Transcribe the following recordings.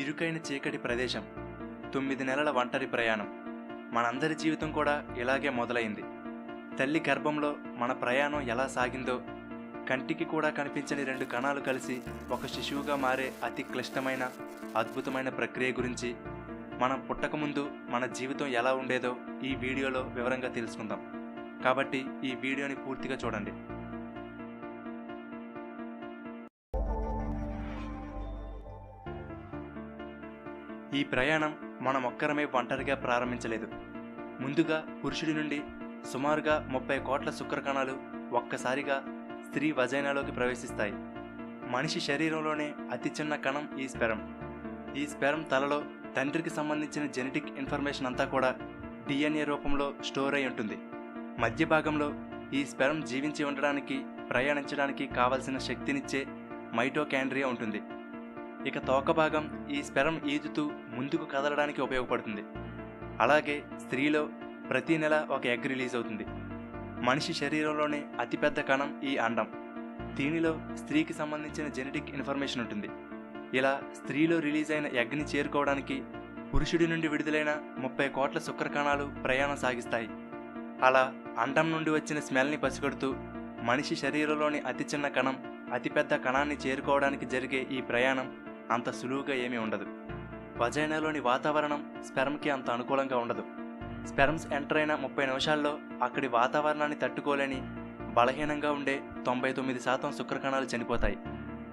ఇరుకైన చీకటి ప్రదేశం తొమ్మిది నెలల ఒంటరి ప్రయాణం. మనందరి జీవితం కూడా ఇలాగే మొదలైంది. తల్లి గర్భంలో మన ప్రయాణం ఎలా సాగిందో కంటికి కూడా కనిపించని రెండు కణాలు కలిసి ఒక శిశువుగా మారే అతి క్లిష్టమైన అద్భుతమైన ప్రక్రియ గురించి మనం పుట్టకముందు మన జీవితం ఎలా ఉండేదో ఈ వీడియోలో వివరంగా తెలుసుకుందాం. కాబట్టి ఈ వీడియోని పూర్తిగా చూడండి. ఈ ప్రయాణం మనం ఒక్కరమే ఒంటరిగా ప్రారంభించలేదు. ముందుగా పురుషుడి నుండి సుమారుగా ముప్పై కోట్ల శుక్రకణాలు ఒక్కసారిగా స్త్రీ వజైనాలోకి ప్రవేశిస్తాయి. మనిషి శరీరంలోనే అతి చిన్న కణం ఈ స్పెరం ఈ స్పెరం తలలో తండ్రికి సంబంధించిన జెనెటిక్ ఇన్ఫర్మేషన్ అంతా కూడా డిఎన్ఏ రూపంలో స్టోర్ అయి ఉంటుంది. మధ్య భాగంలో ఈ స్పెరం జీవించి ఉండడానికి ప్రయాణించడానికి కావలసిన శక్తినిచ్చే మైటోకాండ్రియా ఉంటుంది. ఇక తోక భాగం ఈ స్పెరం ఈదుతూ ముందుకు కదలడానికి ఉపయోగపడుతుంది. అలాగే స్త్రీలో ప్రతి నెల ఒక ఎగ్ రిలీజ్ అవుతుంది. మనిషి శరీరంలోనే అతిపెద్ద కణం ఈ అండం. దీనిలో స్త్రీకి సంబంధించిన జెనెటిక్ ఇన్ఫర్మేషన్ ఉంటుంది. ఇలా స్త్రీలో రిలీజ్ అయిన ఎగ్ని చేరుకోవడానికి పురుషుడి నుండి విడుదలైన ముప్పై కోట్ల శుక్ర కణాలు ప్రయాణం సాగిస్తాయి. అలా అండం నుండి వచ్చిన స్మెల్ని పసిగడుతూ మనిషి శరీరంలోని అతి చిన్న కణం అతిపెద్ద కణాన్ని చేరుకోవడానికి జరిగే ఈ ప్రయాణం అంత సులువుగా ఏమీ ఉండదు. వజైనాలోని వాతావరణం స్పెర్మ్కి అంత అనుకూలంగా ఉండదు. స్పెర్మ్స్ ఎంటర్ అయిన ముప్పై నిమిషాల్లో అక్కడి వాతావరణాన్ని తట్టుకోలేని బలహీనంగా ఉండే తొంభై తొమ్మిది శాతం శుక్రకణాలు చనిపోతాయి.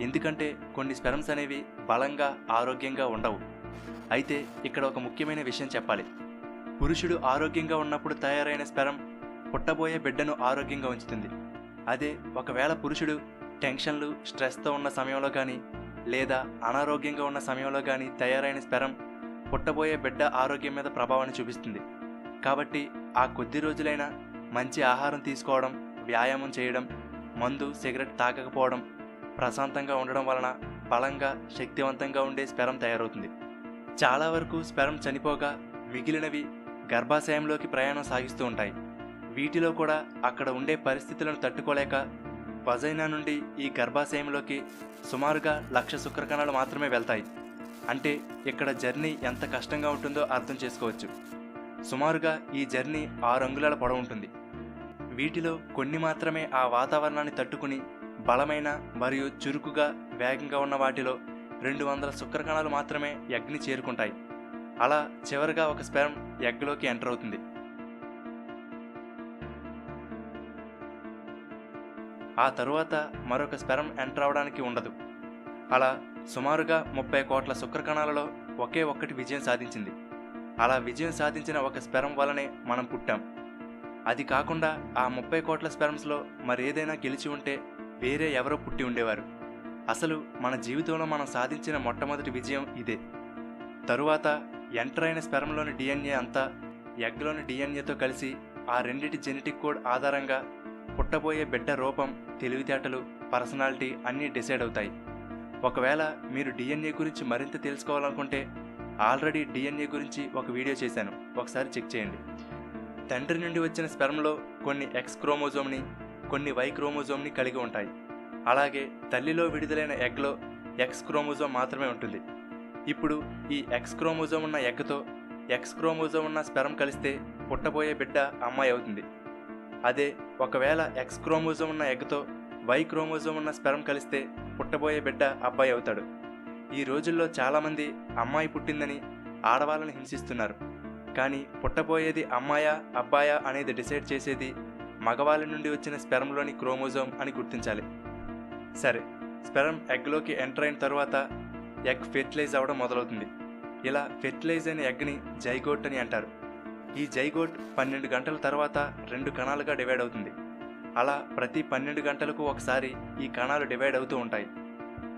ఎందుకంటే కొన్ని స్పెర్మ్స్ అనేవి బలంగా ఆరోగ్యంగా ఉండవు. అయితే ఇక్కడ ఒక ముఖ్యమైన విషయం చెప్పాలి. పురుషుడు ఆరోగ్యంగా ఉన్నప్పుడు తయారైన స్పెరం పుట్టబోయే బిడ్డను ఆరోగ్యంగా ఉంచుతుంది. అదే ఒకవేళ పురుషుడు టెన్షన్లు స్ట్రెస్తో ఉన్న సమయంలో కానీ లేదా అనారోగ్యంగా ఉన్న సమయంలో కానీ తయారైన స్పెరం పుట్టబోయే బిడ్డ ఆరోగ్యం మీద ప్రభావాన్ని చూపిస్తుంది. కాబట్టి ఆ కొద్ది రోజులైనా మంచి ఆహారం తీసుకోవడం వ్యాయామం చేయడం మందు సిగరెట్ తాగకపోవడం ప్రశాంతంగా ఉండడం వలన బలంగా శక్తివంతంగా ఉండే స్పెరం తయారవుతుంది. చాలా వరకు స్పెరం చనిపోగా మిగిలినవి గర్భాశయంలోకి ప్రయాణం సాగిస్తూ ఉంటాయి. వీటిలో కూడా అక్కడ ఉండే పరిస్థితులను తట్టుకోలేక వజైనా నుండి ఈ గర్భాశయంలోకి సుమారుగా లక్ష శుక్రకణాలు మాత్రమే వెళ్తాయి. అంటే ఇక్కడ జర్నీ ఎంత కష్టంగా ఉంటుందో అర్థం చేసుకోవచ్చు. సుమారుగా ఈ జర్నీ ఆరు అంగుళాల పొడవు ఉంటుంది. వీటిలో కొన్ని మాత్రమే ఆ వాతావరణాన్ని తట్టుకుని బలమైన మరియు చురుకుగా వేగంగా ఉన్న వాటిలో రెండు వందల శుక్రకణాలు మాత్రమే ఎగ్ని చేరుకుంటాయి. అలా చివరిగా ఒక స్పెరం ఎగ్లోకి ఎంటర్ అవుతుంది. ఆ తరువాత మరొక స్పెరం ఎంటర్ అవడానికి ఉండదు. అలా సుమారుగా ముప్పై కోట్ల శుక్రకణాలలో ఒకే ఒక్కటి విజయం సాధించింది. అలా విజయం సాధించిన ఒక స్పెరం వలనే మనం పుట్టాం. అది కాకుండా ఆ ముప్పై కోట్ల స్పెరమ్స్లో మరేదైనా గెలిచి ఉంటే వేరే ఎవరో పుట్టి ఉండేవారు. అసలు మన జీవితంలో మనం సాధించిన మొట్టమొదటి విజయం ఇదే. తరువాత ఎంటర్ అయిన స్పెరంలోని డిఎన్ఏ అంతా ఎగ్లోని డిఎన్ఏతో కలిసి ఆ రెండిటి జెనెటిక్ కోడ్ ఆధారంగా పుట్టబోయే బిడ్డ రూపం తెలివితేటలు పర్సనాలిటీ అన్నీ డిసైడ్ అవుతాయి. ఒకవేళ మీరు డిఎన్ఏ గురించి మరింత తెలుసుకోవాలనుకుంటే ఆల్రెడీ డిఎన్ఏ గురించి ఒక వీడియో చేశాను. ఒకసారి చెక్ చేయండి. తండ్రి నుండి వచ్చిన స్పెర్మ్లో కొన్ని ఎక్స్ క్రోమోజోమ్ని కొన్ని వై క్రోమోజోమ్ని కలిగి ఉంటాయి. అలాగే తల్లిలో విడుదలైన ఎగ్లో ఎక్స్ క్రోమోజోమ్ మాత్రమే ఉంటుంది. ఇప్పుడు ఈ ఎక్స్ క్రోమోజోమ్ ఉన్న ఎగ్తో ఎక్స్ క్రోమోజోమ్ ఉన్న స్పెరం కలిస్తే పుట్టబోయే బిడ్డ అమ్మాయి అవుతుంది. అదే ఒకవేళ ఎక్స్ క్రోమోజోమ్ ఉన్న ఎగ్తో వై క్రోమోజోమ్ ఉన్న స్పెరం కలిస్తే పుట్టబోయే బిడ్డ అబ్బాయి అవుతాడు. ఈ రోజుల్లో చాలామంది అమ్మాయి పుట్టిందని ఆడవాళ్ళని హింసిస్తున్నారు. కానీ పుట్టబోయేది అమ్మాయా అబ్బాయా అనేది డిసైడ్ చేసేది మగవాళ్ళ నుండి వచ్చిన స్పెరంలోని క్రోమోజోమ్ అని గుర్తించాలి. సరే స్పెరం ఎగ్లోకి ఎంటర్ అయిన తర్వాత ఎగ్ ఫెర్టిలైజ్ అవ్వడం మొదలవుతుంది. ఇలా ఫెర్టిలైజ్ అయిన ఎగ్ని జైగోట్ అని అంటారు. ఈ జైగోట్ పన్నెండు గంటల తర్వాత రెండు కణాలుగా డివైడ్ అవుతుంది. అలా ప్రతి పన్నెండు గంటలకు ఒకసారి ఈ కణాలు డివైడ్ అవుతూ ఉంటాయి.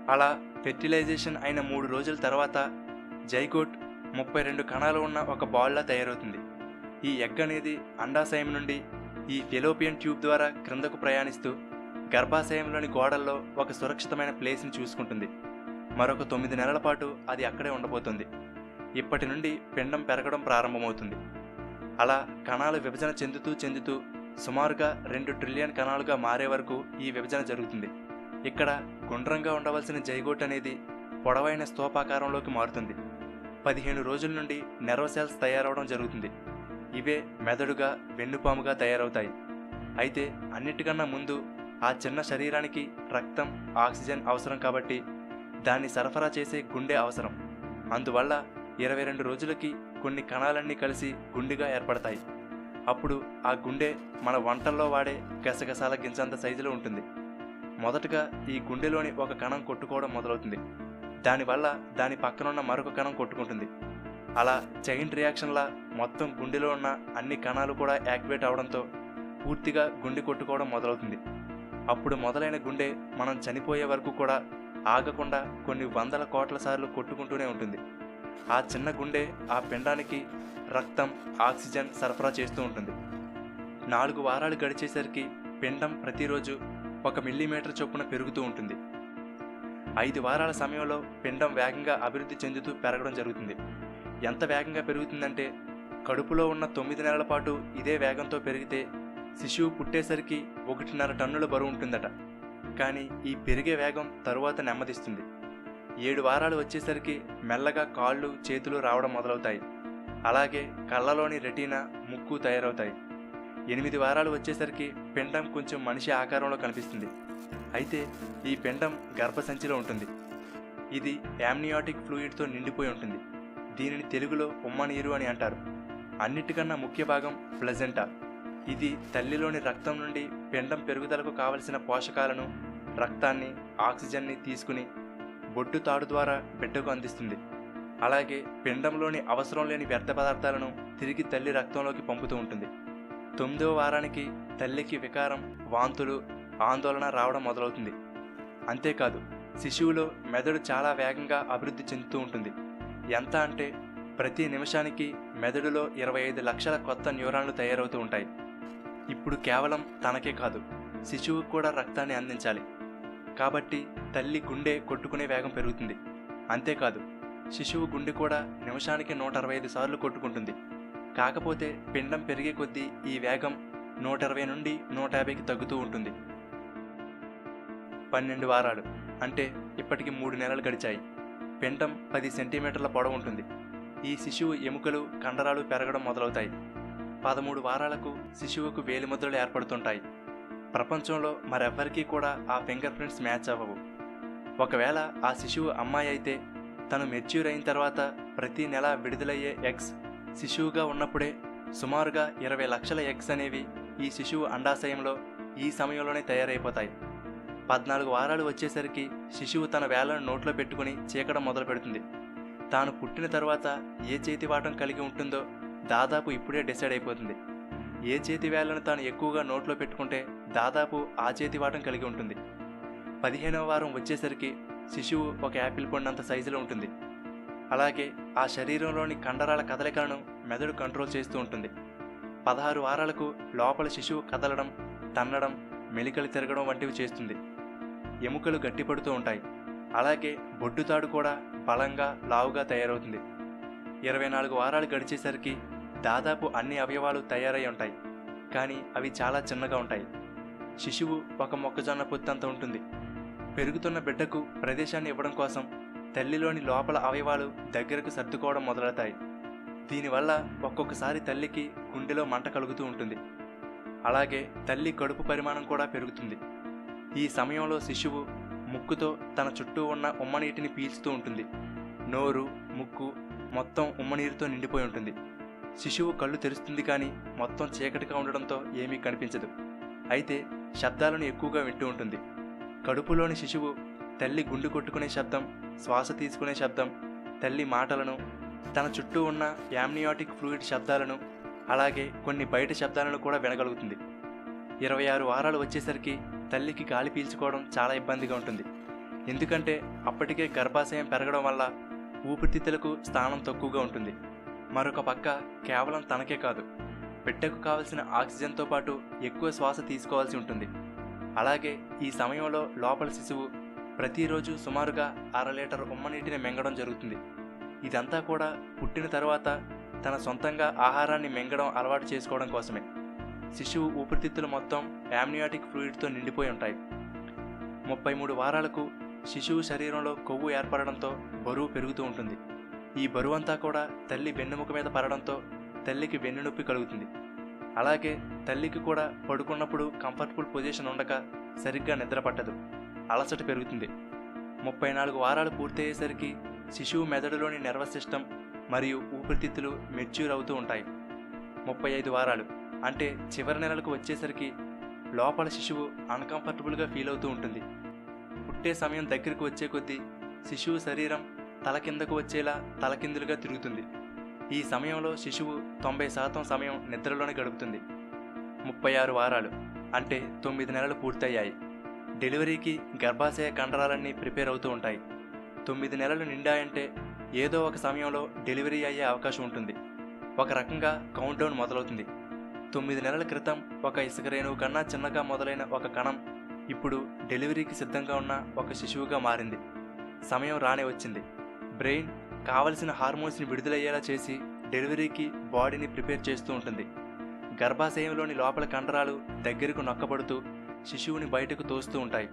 అలా ఫెర్టిలైజేషన్ అయిన మూడు రోజుల తర్వాత జైగోట్ ముప్పై రెండు కణాలు ఉన్న ఒక బాల్లా తయారవుతుంది. ఈ ఎగ్ అనేది అండాశయం నుండి ఈ ఫెలోపియన్ ట్యూబ్ ద్వారా క్రిందకు ప్రయాణిస్తూ గర్భాశయంలోని గోడల్లో ఒక సురక్షితమైన ప్లేస్ని చూసుకుంటుంది. మరొక తొమ్మిది నెలల పాటు అది అక్కడే ఉండబోతుంది. ఇప్పటి నుండి పిండం పెరగడం ప్రారంభమవుతుంది. అలా కణాలు విభజన చెందుతూ చెందుతూ సుమారుగా రెండు ట్రిలియన్ కణాలుగా మారే వరకు ఈ విభజన జరుగుతుంది. ఇక్కడ గుండ్రంగా ఉండవలసిన జైగోట్ అనేది పొడవైన స్తూపాకారంలోకి మారుతుంది. పదిహేను రోజుల నుండి నెర్వ్ సెల్స్ తయారవడం జరుగుతుంది. ఇవే మెదడుగా వెన్నుపాముగా తయారవుతాయి. అయితే అన్నిటికన్నా ముందు ఆ చిన్న శరీరానికి రక్తం ఆక్సిజన్ అవసరం కాబట్టి దాన్ని సరఫరా చేసే గుండె అవసరం. అందువల్ల ఇరవై రెండు రోజులకి కొన్ని కణాలన్నీ కలిసి గుండెగా ఏర్పడతాయి. అప్పుడు ఆ గుండె మన వంటల్లో వాడే గసగసాల గింజంత సైజులో ఉంటుంది. మొదటగా ఈ గుండెలోని ఒక కణం కొట్టుకోవడం మొదలవుతుంది. దానివల్ల దాని పక్కనున్న మరొక కణం కొట్టుకుంటుంది. అలా చైన్ రియాక్షన్లా మొత్తం గుండెలో ఉన్న అన్ని కణాలు కూడా యాక్టివేట్ అవడంతో పూర్తిగా గుండె కొట్టుకోవడం మొదలవుతుంది. అప్పుడు మొదలైన గుండె మనం చనిపోయే వరకు కూడా ఆగకుండా కొన్ని వందల కోట్ల సార్లు కొట్టుకుంటూనే ఉంటుంది. ఆ చిన్న గుండె ఆ పిండానికి రక్తం ఆక్సిజన్ సరఫరా చేస్తూ ఉంటుంది. నాలుగు వారాలు గడిచేసరికి పిండం ప్రతిరోజు ఒక మిల్లీమీటర్ చొప్పున పెరుగుతూ ఉంటుంది. ఐదు వారాల సమయంలో పిండం వేగంగా అభివృద్ధి చెందుతూ పెరగడం జరుగుతుంది. ఎంత వేగంగా పెరుగుతుందంటే కడుపులో ఉన్న తొమ్మిది నెలల పాటు ఇదే వేగంతో పెరిగితే శిశువు పుట్టేసరికి ఒకటిన్నర టన్నుల బరువు ఉంటుందట. కానీ ఈ పెరిగే వేగం తరువాత నెమ్మదిస్తుంది. ఏడు వారాలు వచ్చేసరికి మెల్లగా కాళ్ళు చేతులు రావడం మొదలవుతాయి. అలాగే కళ్ళలోని రెటీనా ముక్కు తయారవుతాయి. ఎనిమిది వారాలు వచ్చేసరికి పిండం కొంచెం మనిషి ఆకారంలో కనిపిస్తుంది. అయితే ఈ పిండం గర్భసంచిలో ఉంటుంది. ఇది యామ్నియాటిక్ ఫ్లూయిడ్తో నిండిపోయి ఉంటుంది. దీనిని తెలుగులో ఉమ్మనీరు అని అంటారు. అన్నిటికన్నా ముఖ్య భాగం ప్లజెంటా. ఇది తల్లిలోని రక్తం నుండి పిండం పెరుగుదలకు కావలసిన పోషకాలను రక్తాన్ని ఆక్సిజన్ని తీసుకుని బొట్టు తాడు ద్వారా బిడ్డకు అందిస్తుంది. అలాగే పిండంలోని అవసరం లేని వ్యర్థ పదార్థాలను తిరిగి తల్లి రక్తంలోకి పంపుతూ ఉంటుంది. తొమ్మిదవ వారానికి తల్లికి వికారం వాంతులు ఆందోళన రావడం మొదలవుతుంది. అంతేకాదు శిశువులో మెదడు చాలా వేగంగా అభివృద్ధి చెందుతూ ఉంటుంది. ఎంత అంటే ప్రతి నిమిషానికి మెదడులో ఇరవై ఐదు లక్షల కొత్త న్యూరాన్లు తయారవుతూ ఉంటాయి. ఇప్పుడు కేవలం తనకే కాదు శిశువుకు కూడా రక్తాన్ని అందించాలి. కాబట్టి తల్లి గుండె కొట్టుకునే వేగం పెరుగుతుంది. అంతేకాదు శిశువు గుండె కూడా నిమిషానికి నూట అరవై ఐదు సార్లు కొట్టుకుంటుంది. కాకపోతే పిండం పెరిగే కొద్దీ ఈ వేగం నూట ఇరవై నుండి నూట యాభైకి తగ్గుతూ ఉంటుంది. పన్నెండు వారాలు అంటే ఇప్పటికి మూడు నెలలు గడిచాయి. పిండం పది సెంటీమీటర్ల పొడవు ఉంటుంది. ఈ శిశువు ఎముకలు కండరాలు పెరగడం మొదలవుతాయి. పదమూడు వారాలకు శిశువుకు వేలిముద్రలు ఏర్పడుతుంటాయి. ప్రపంచంలో మరెవ్వరికీ కూడా ఆ ఫింగర్ ప్రింట్స్ మ్యాచ్ అవ్వవు. ఒకవేళ ఆ శిశువు అమ్మాయి అయితే తను మెచ్యూర్ అయిన తర్వాత ప్రతి నెల విడుదలయ్యే ఎగ్స్ శిశువుగా ఉన్నప్పుడే సుమారుగా ఇరవై లక్షల ఎగ్స్ అనేవి ఈ శిశువు అండాశయంలో ఈ సమయంలోనే తయారైపోతాయి. పద్నాలుగు వారాలు వచ్చేసరికి శిశువు తన వేలను నోట్లో పెట్టుకుని చీకడం మొదలు పెడుతుంది. తాను పుట్టిన తర్వాత ఏ చేతి వాటం కలిగి ఉంటుందో దాదాపు ఇప్పుడే డిసైడ్ అయిపోతుంది. ఏ చేతి వేళ్ళను తాను ఎక్కువగా నోట్లో పెట్టుకుంటే దాదాపు ఆచేతివాటం వాటం కలిగి ఉంటుంది. పదిహేనవ వారం వచ్చేసరికి శిశువు ఒక యాపిల్ పండంత సైజులో ఉంటుంది. అలాగే ఆ శరీరంలోని కండరాల కదలికలను మెదడు కంట్రోల్ చేస్తూ ఉంటుంది. పదహారు వారాలకు లోపల శిశువు కదలడం తన్నడం మెలికలు తిరగడం వంటివి చేస్తుంది. ఎముకలు గట్టిపడుతూ ఉంటాయి. అలాగే బొడ్డుతాడు కూడా బలంగా లావుగా తయారవుతుంది. ఇరవై నాలుగు వారాలు గడిచేసరికి దాదాపు అన్ని అవయవాలు తయారై ఉంటాయి. కానీ అవి చాలా చిన్నగా ఉంటాయి. శిశువు ఒక మొక్కజొన్న పొత్తంత ఉంటుంది. పెరుగుతున్న బిడ్డకు ప్రదేశాన్ని ఇవ్వడం కోసం తల్లిలోని లోపల అవయవాలు దగ్గరకు సర్దుకోవడం మొదలవుతాయి. దీనివల్ల ఒక్కొక్కసారి తల్లికి గుండెలో మంట కలుగుతూ ఉంటుంది. అలాగే తల్లి కడుపు పరిమాణం కూడా పెరుగుతుంది. ఈ సమయంలో శిశువు ముక్కుతో తన చుట్టూ ఉన్న ఉమ్మనీటిని పీల్చుతూ ఉంటుంది. నోరు ముక్కు మొత్తం ఉమ్మనీరుతో నిండిపోయి ఉంటుంది. శిశువు కళ్ళు తెరుస్తుంది కానీ మొత్తం చీకటిగా ఉండడంతో ఏమీ కనిపించదు. అయితే శబ్దాలను ఎక్కువగా వింటూ ఉంటుంది. కడుపులోని శిశువు తల్లి గుండు కొట్టుకునే శబ్దం శ్వాస తీసుకునే శబ్దం తల్లి మాటలను తన చుట్టూ ఉన్న యామ్నియాటిక్ ఫ్లూయిడ్ శబ్దాలను అలాగే కొన్ని బయట శబ్దాలను కూడా వినగలుగుతుంది. ఇరవై ఆరు వారాలు వచ్చేసరికి తల్లికి గాలి పీల్చుకోవడం చాలా ఇబ్బందిగా ఉంటుంది. ఎందుకంటే అప్పటికే గర్భాశయం పెరగడం వల్ల ఊపిరితిత్తులకు స్థానం తక్కువగా ఉంటుంది. మరొక పక్క కేవలం తనకే కాదు. బిడ్డకు కావలసిన ఆక్సిజన్తో పాటు ఎక్కువ శ్వాస తీసుకోవాల్సి ఉంటుంది. అలాగే ఈ సమయంలో లోపల శిశువు ప్రతిరోజు సుమారుగా అర లీటర్ ఉమ్మనీటిని మింగడం జరుగుతుంది. ఇదంతా కూడా పుట్టిన తర్వాత తన సొంతంగా ఆహారాన్ని మింగడం అలవాటు చేసుకోవడం కోసమే. శిశువు ఊపిరితిత్తులు మొత్తం యామ్నియాటిక్ ఫ్లూయిడ్తో నిండిపోయి ఉంటాయి. ముప్పై మూడు వారాలకు శిశువు శరీరంలో కొవ్వు ఏర్పడడంతో బరువు పెరుగుతూ ఉంటుంది. ఈ బరువు అంతా కూడా తల్లి వెన్నెముక మీద పడడంతో తల్లికి వెన్నునొప్పి కలుగుతుంది. అలాగే తల్లికి కూడా పడుకున్నప్పుడు కంఫర్టబుల్ పొజిషన్ ఉండక సరిగ్గా నిద్ర పట్టదు. అలసట పెరుగుతుంది. ముప్పై నాలుగు వారాలు పూర్తయ్యేసరికి శిశువు మెదడులోని నర్వస్ సిస్టమ్ మరియు ఊపిరితిత్తులు మెచ్యూర్ అవుతూ ఉంటాయి. ముప్పై ఐదు వారాలు అంటే చివరి నెలలకు వచ్చేసరికి లోపల శిశువు అన్కంఫర్టబుల్గా ఫీల్ అవుతూ ఉంటుంది. పుట్టే సమయం దగ్గరికి వచ్చే కొద్దీ శిశువు శరీరం తల కిందకు వచ్చేలా తలకిందులుగా తిరుగుతుంది. ఈ సమయంలో శిశువు తొంభై శాతం సమయం నిద్రలోనే గడుపుతుంది. ముప్పై ఆరు వారాలు అంటే తొమ్మిది నెలలు పూర్తయ్యాయి. డెలివరీకి గర్భాశయ కండరాలన్నీ ప్రిపేర్ అవుతూ ఉంటాయి. తొమ్మిది నెలలు నిండాయంటే ఏదో ఒక సమయంలో డెలివరీ అయ్యే అవకాశం ఉంటుంది. ఒక రకంగా కౌంట్డౌన్ మొదలవుతుంది. తొమ్మిది నెలల క్రితం ఒక ఇసుక రేణువు కన్నా చిన్నగా మొదలైన ఒక కణం ఇప్పుడు డెలివరీకి సిద్ధంగా ఉన్న ఒక శిశువుగా మారింది. సమయం రానే వచ్చింది. బ్రెయిన్ కావలసిన హార్మోన్స్ని విడుదలయ్యేలా చేసి డెలివరీకి బాడీని ప్రిపేర్ చేస్తూ ఉంటుంది. గర్భాశయంలోని లోపల కండరాలు దగ్గరకు నొక్కబడుతూ శిశువుని బయటకు తోస్తూ ఉంటాయి.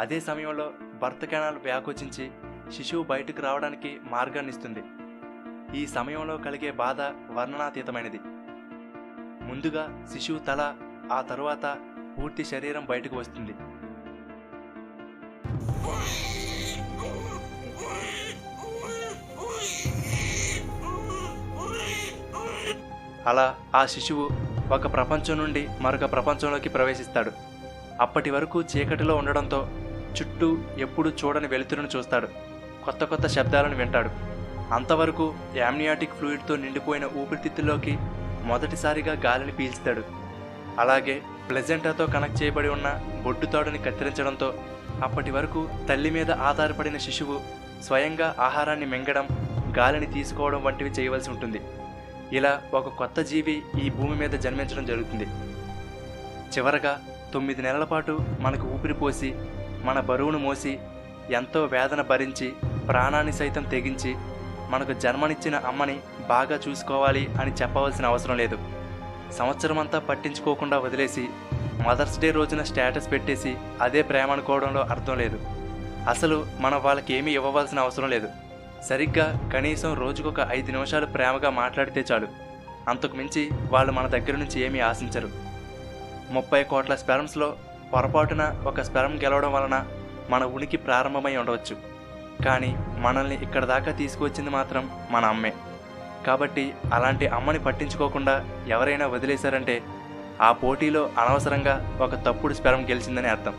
అదే సమయంలో భర్త కణాలు వ్యాకోచించి శిశువు బయటకు రావడానికి మార్గాన్ని ఇస్తుంది. ఈ సమయంలో కలిగే బాధ వర్ణనాతీతమైనది. ముందుగా శిశువు తల ఆ తరువాత పూర్తి శరీరం బయటకు వస్తుంది. అలా ఆ శిశువు ఒక ప్రపంచం నుండి మరొక ప్రపంచంలోకి ప్రవేశిస్తాడు. అప్పటి వరకు చీకటిలో ఉండడంతో చుట్టూ ఎప్పుడు చూడని వెలుతురును చూస్తాడు. కొత్త కొత్త శబ్దాలను వింటాడు. అంతవరకు యామ్నియాటిక్ ఫ్లూయిడ్తో నిండిపోయిన ఊపిరితిత్తుల్లోకి మొదటిసారిగా గాలిని పీల్చుతాడు అలాగే ప్లెజెంటాతో కనెక్ట్ చేయబడి ఉన్న బొడ్డుతాడుని కత్తిరించడంతో అప్పటి వరకు తల్లి మీద ఆధారపడిన శిశువు స్వయంగా ఆహారాన్ని మింగడం గాలిని తీసుకోవడం వంటివి చేయవలసి ఉంటుంది. ఇలా ఒక కొత్త జీవి ఈ భూమి మీద జన్మించడం జరుగుతుంది. చివరగా తొమ్మిది నెలల పాటు మనకు ఊపిరి పోసి మన బరువును మోసి ఎంతో వేదన భరించి ప్రాణాన్ని సైతం తెగించి మనకు జన్మనిచ్చిన అమ్మని బాగా చూసుకోవాలి అని చెప్పవలసిన అవసరం లేదు. సంవత్సరమంతా పట్టించుకోకుండా వదిలేసి మదర్స్ డే రోజున స్టేటస్ పెట్టేసి అదే ప్రేమ అనుకోవడంలో అర్థం లేదు. అసలు మనం వాళ్ళకి ఏమీ ఇవ్వవలసిన అవసరం లేదు. సరిగ్గా కనీసం రోజుకొక ఐదు నిమిషాలు ప్రేమగా మాట్లాడితే చాలు. అంతకు మించి వాళ్ళు మన దగ్గర నుంచి ఏమీ ఆశించరు. ముప్పై కోట్ల స్పెరమ్స్లో పొరపాటున ఒక స్పెరం గెలవడం వలన మన ఉనికి ప్రారంభమై ఉండవచ్చు. కానీ మనల్ని ఇక్కడ దాకా తీసుకువచ్చింది మాత్రం మన అమ్మే. కాబట్టి అలాంటి అమ్మని పట్టించుకోకుండా ఎవరైనా వదిలేశారంటే ఆ పోటీలో అనవసరంగా ఒక తప్పుడు స్పెరం గెలిచిందని అర్థం.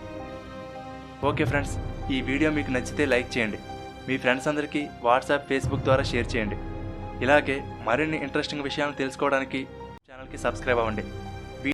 ఓకే ఫ్రెండ్స్ ఈ వీడియో మీకు నచ్చితే లైక్ చేయండి. మీ ఫ్రెండ్స్ అందరికీ వాట్సాప్ ఫేస్బుక్ ద్వారా షేర్ చేయండి. ఇలాగే మరిన్ని ఇంట్రెస్టింగ్ విషయాలను తెలుసుకోవడానికి ఛానల్కి సబ్స్క్రైబ్ అవ్వండి.